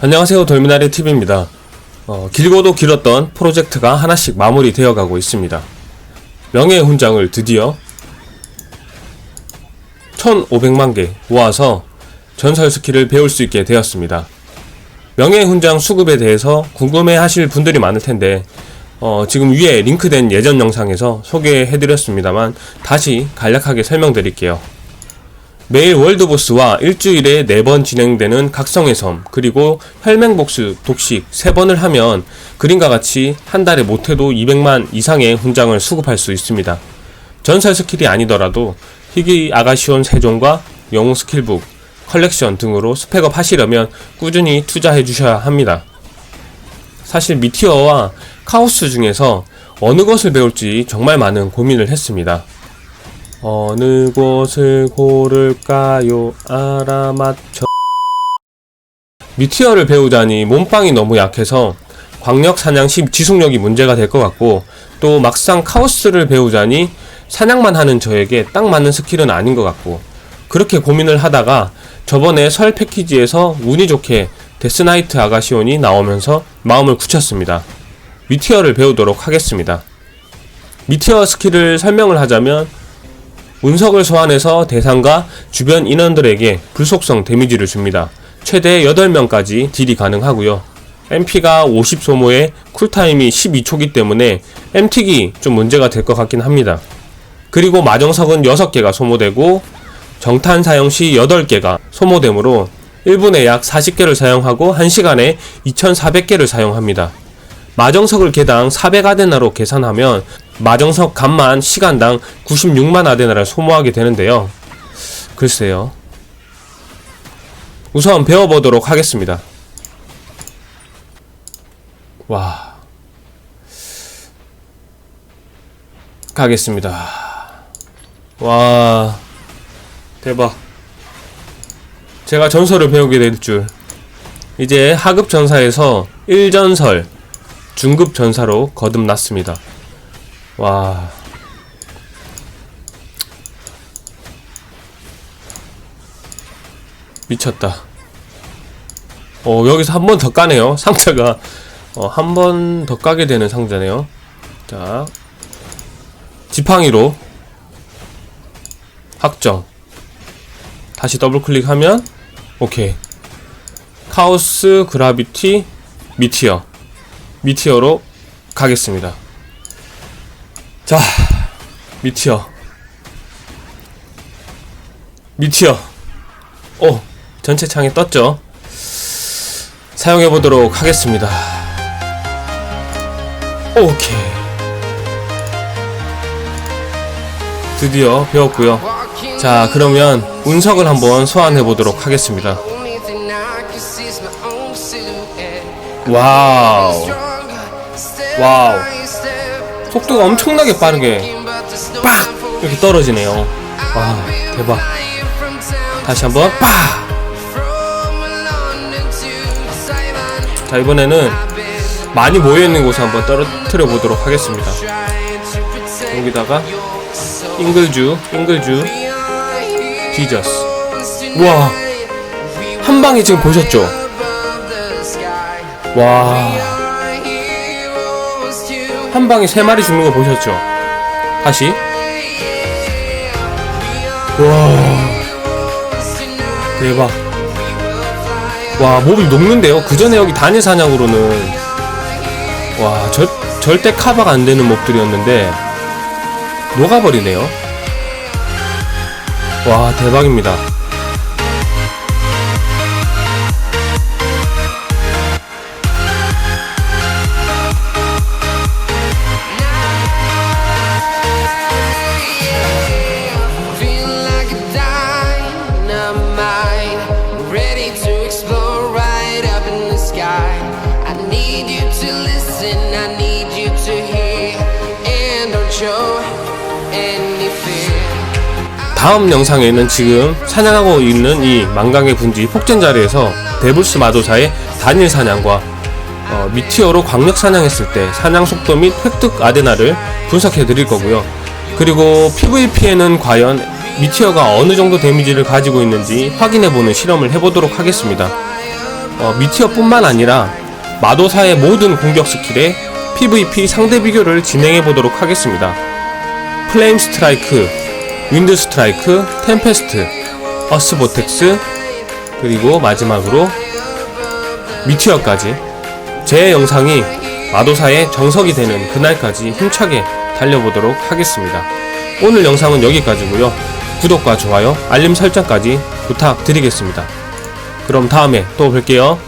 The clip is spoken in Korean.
안녕하세요 돌미나리 TV입니다. 어, 길고도 길었던 프로젝트가 하나씩 마무리되어 가고 있습니다. 명예의 훈장을 드디어 1500만 개 모아서 전설 스킬을 배울 수 있게 되었습니다. 명예의 훈장 수급에 대해서 궁금해 하실 분들이 많을 텐데 어, 지금 위에 링크된 예전 영상에서 소개해 드렸습니다만 다시 간략하게 설명드릴게요. 매일 월드보스와 일주일에 4번 진행되는 각성의 섬, 그리고 혈맹복수 독식 3번을 하면 그림과 같이 한 달에 못해도 200만 이상의 훈장을 수급할 수 있습니다. 전설 스킬이 아니더라도 희귀 아가시온 세종과 영웅 스킬북, 컬렉션 등으로 스펙업 하시려면 꾸준히 투자해 주셔야 합니다. 사실 미티어와 카오스 중에서 어느 것을 배울지 정말 많은 고민을 했습니다. 어느 곳을 고를까요? 알아맞혀. 미티어를 배우자니 몸빵이 너무 약해서 광역 사냥 시 지속력이 문제가 될 것 같고 또 막상 카오스를 배우자니 사냥만 하는 저에게 딱 맞는 스킬은 아닌 것 같고 그렇게 고민을 하다가 저번에 설 패키지에서 운이 좋게 데스나이트 아가시온이 나오면서 마음을 굳혔습니다. 미티어를 배우도록 하겠습니다. 미티어 스킬을 설명을 하자면 운석을 소환해서 대상과 주변 인원들에게 불속성 데미지를 줍니다. 최대 8명까지 딜이 가능하고요. MP가 50 소모에 쿨타임이 12초기 때문에 MT기 좀 문제가 될 것 같긴 합니다. 그리고 마정석은 6개가 소모되고 정탄 사용 시 8개가 소모되므로 1분에 약 40개를 사용하고 1시간에 2400개를 사용합니다. 마정석을 개당 400아데나로 계산하면 마정석 값만 시간당 96만 아데나를 소모하게 되는데요. 글쎄요. 우선 배워보도록 하겠습니다. 와. 가겠습니다. 와. 대박. 제가 전설을 배우게 될 줄. 이제 하급 전사에서 1전설, 중급 전사로 거듭났습니다. 와. 미쳤다. 어, 여기서 한 번 더 까네요. 상자가, 어, 한 번 더 까게 되는 상자네요. 자. 지팡이로. 확정. 다시 더블 클릭하면, 오케이. 카오스, 그라비티, 미티어. 미티어로 가겠습니다. 자, 미티어. 미티어. 오, 전체 창에 떴죠? 사용해 보도록 하겠습니다. 오케이. 드디어 배웠고요. 자, 그러면 운석을 한번 소환해 보도록 하겠습니다. 와우. 와우. 속도가 엄청나게 빠르게 빡! 이렇게 떨어지네요. 와, 대박. 다시 한번 빡! 자, 이번에는 많이 모여있는 곳에 한번 떨어뜨려 보도록 하겠습니다. 여기다가 잉글주, 잉글주, 디저스. 우와. 한 방에 지금 보셨죠? 와. 한 방에 세 마리 죽는 거 보셨죠? 다시. 와. 대박. 와, 몹이 녹는데요? 그 전에 여기 단일 사냥으로는. 와, 절, 절대 카바가 안 되는 몹들이었는데. 녹아버리네요. 와, 대박입니다. 다음 영상에는 지금 사냥하고 있는 이 망강의 분지 폭전 자리에서 데블스 마도사의 단일 사냥과 어, 미티어로 광역 사냥했을 때 사냥 속도 및 획득 아데나를 분석해 드릴 거고요. 그리고 PVP에는 과연 미티어가 어느 정도 데미지를 가지고 있는지 확인해 보는 실험을 해보도록 하겠습니다. 어, 미티어뿐만 아니라 마도사의 모든 공격 스킬의 PVP 상대 비교를 진행해 보도록 하겠습니다. 플레임 스트라이크, 윈드 스트라이크, 템페스트, 어스 보텍스, 그리고 마지막으로 미티어까지 제 영상이 마도사의 정석이 되는 그날까지 힘차게 달려보도록 하겠습니다. 오늘 영상은 여기까지고요. 구독과 좋아요, 알림 설정까지 부탁드리겠습니다. 그럼 다음에 또 뵐게요.